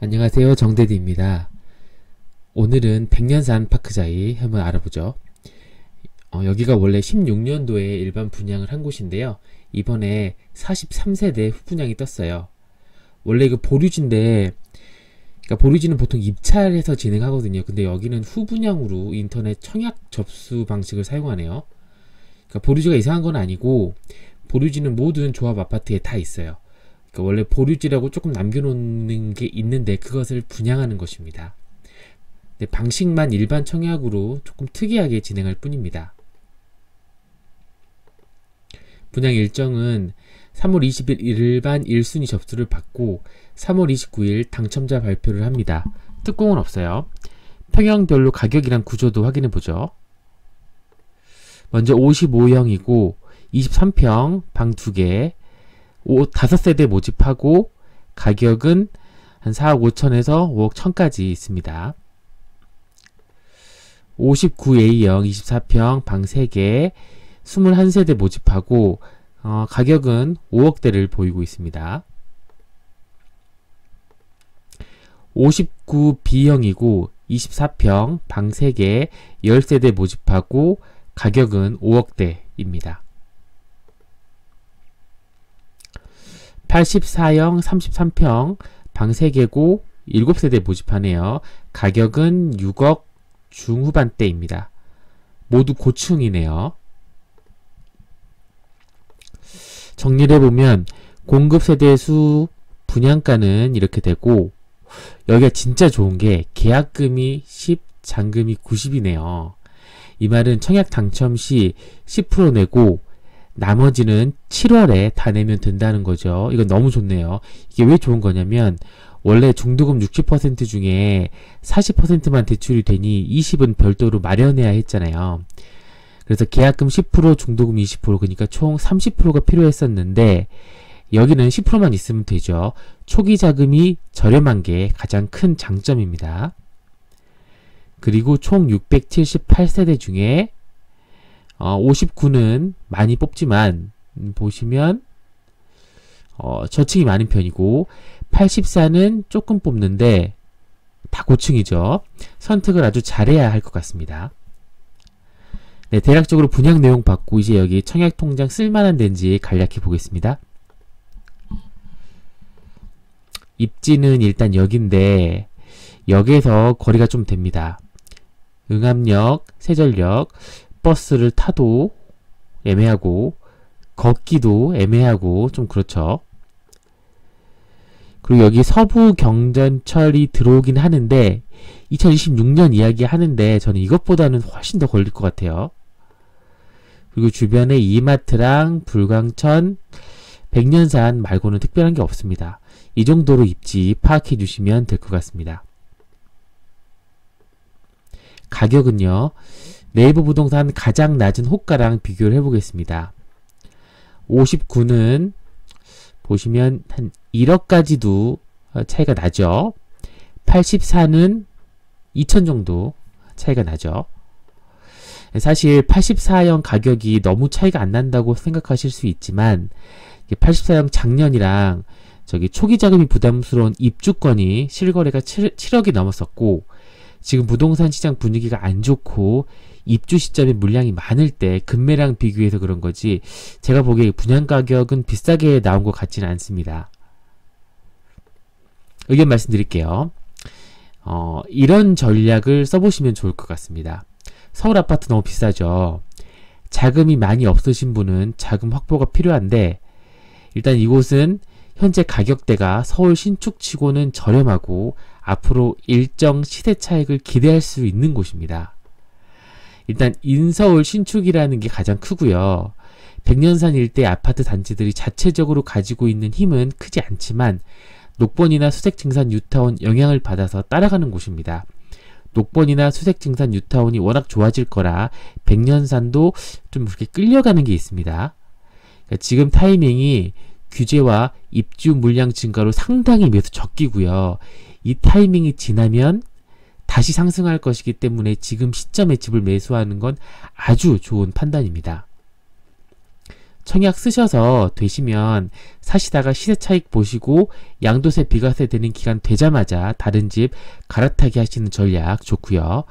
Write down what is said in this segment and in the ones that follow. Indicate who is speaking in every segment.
Speaker 1: 안녕하세요 정대디입니다. 오늘은 백년산 파크자이 한번 알아보죠. 어, 여기가 원래 16년도에 일반 분양을 한 곳인데요. 이번에 43세대 후분양이 떴어요. 원래 이거 보류지인데 그러니까 보류지는 보통 입찰해서 진행하거든요. 근데 여기는 후분양으로 인터넷 청약 접수 방식을 사용하네요. 그러니까 보류지가 이상한 건 아니고 보류지는 모든 조합 아파트에 다 있어요. 그러니까 원래 보류지라고 조금 남겨놓는 게 있는데 그것을 분양하는 것입니다. 네, 방식만 일반 청약으로 조금 특이하게 진행할 뿐입니다. 분양 일정은 3월 20일 일반 1순위 접수를 받고 3월 29일 당첨자 발표를 합니다. 특공은 없어요. 평형별로 가격이랑 구조도 확인해 보죠. 먼저 55형이고 23평 방 2개 5, 5세대 모집하고 가격은 한 4억 5천에서 5억 1천까지 있습니다. 59A형 24평 방 3개 21세대 모집하고 어, 가격은 5억대를 보이고 있습니다. 59B형이고 24평 방 3개 10세대 모집하고 가격은 5억대입니다. 84형 33평 방 3개고 7세대 모집하네요. 가격은 6억 중후반대입니다. 모두 고층이네요. 정리를 해보면 공급 세대 수 분양가는 이렇게 되고 여기가 진짜 좋은 게 계약금이 10, 잔금이 90이네요. 이 말은 청약 당첨 시 10% 내고 나머지는 7월에 다 내면 된다는 거죠. 이건 너무 좋네요. 이게 왜 좋은 거냐면 원래 중도금 60% 중에 40%만 대출이 되니 20은 별도로 마련해야 했잖아요. 그래서 계약금 10% 중도금 20% 그러니까 총 30%가 필요했었는데 여기는 10%만 있으면 되죠. 초기 자금이 저렴한 게 가장 큰 장점입니다. 그리고 총 678세대 중에 어, 59는 많이 뽑지만 음, 보시면 어, 저층이 많은 편이고 84는 조금 뽑는데 다 고층이죠. 선택을 아주 잘해야 할 것 같습니다. 네, 대략적으로 분양 내용 받고 이제 여기 청약통장 쓸만한 데인지 간략히 보겠습니다. 입지는 일단 여기인데 역에서 거리가 좀 됩니다. 응암역, 세전역, 버스를 타도 애매하고 걷기도 애매하고 좀 그렇죠. 그리고 여기 서부 경전철이 들어오긴 하는데 2026년 이야기 하는데 저는 이것보다는 훨씬 더 걸릴 것 같아요. 그리고 주변에 이마트랑 불광천, 백년산 말고는 특별한 게 없습니다. 이 정도로 입지 파악해 주시면 될 것 같습니다. 가격은요. 네이버 부동산 가장 낮은 호가랑 비교를 해보겠습니다. 59는 보시면 한 1억까지도 차이가 나죠. 84는 2천 정도 차이가 나죠. 사실 84형 가격이 너무 차이가 안 난다고 생각하실 수 있지만 84형 작년이랑 저기 초기 자금이 부담스러운 입주권이 실거래가 7, 7억이 넘었었고 지금 부동산 시장 분위기가 안 좋고 입주 시점에 물량이 많을 때 금매랑 비교해서 그런 거지 제가 보기에 분양 가격은 비싸게 나온 것 같지는 않습니다. 의견 말씀드릴게요. 어, 이런 전략을 써보시면 좋을 것 같습니다. 서울 아파트 너무 비싸죠. 자금이 많이 없으신 분은 자금 확보가 필요한데 일단 이곳은 현재 가격대가 서울 신축치고는 저렴하고 앞으로 일정 시세 차익을 기대할 수 있는 곳입니다. 일단 인서울 신축이라는 게 가장 크고요. 백년산 일대 아파트 단지들이 자체적으로 가지고 있는 힘은 크지 않지만 녹번이나 수색증산 뉴타운 영향을 받아서 따라가는 곳입니다. 녹번이나 수색증산 뉴타운이 워낙 좋아질 거라 백년산도 좀 그렇게 끌려가는 게 있습니다. 그러니까 지금 타이밍이 규제와 입주 물량 증가로 상당히 매수 적기고요. 이 타이밍이 지나면 다시 상승할 것이기 때문에 지금 시점에 집을 매수하는 건 아주 좋은 판단입니다. 청약 쓰셔서 되시면 사시다가 시세 차익 보시고 양도세 비과세 되는 기간 되자마자 다른 집 갈아타기 하시는 전략 좋고요.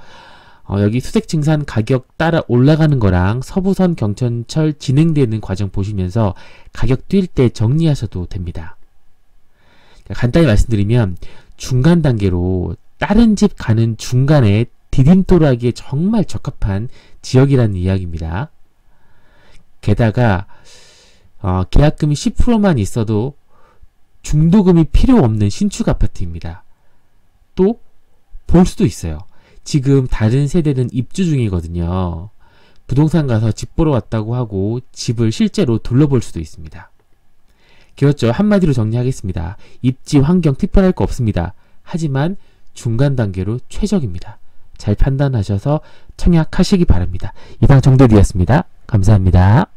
Speaker 1: 어, 여기 수색증산 가격 따라 올라가는 거랑 서부선 경천철 진행되는 과정 보시면서 가격 뛸 때 정리하셔도 됩니다. 간단히 말씀드리면 중간 단계로 다른 집 가는 중간에 디딤돌하기에 정말 적합한 지역이라는 이야기입니다. 게다가 어, 계약금이 10%만 있어도 중도금이 필요 없는 신축 아파트입니다. 또 볼 수도 있어요. 지금 다른 세대는 입주 중이거든요. 부동산 가서 집 보러 왔다고 하고 집을 실제로 둘러볼 수도 있습니다. 길었죠. 한마디로 정리하겠습니다. 입지 환경 특별할 거 없습니다. 하지만 중간 단계로 최적입니다. 잘 판단하셔서 청약하시기 바랍니다. 이상 정도되었습니다. 감사합니다.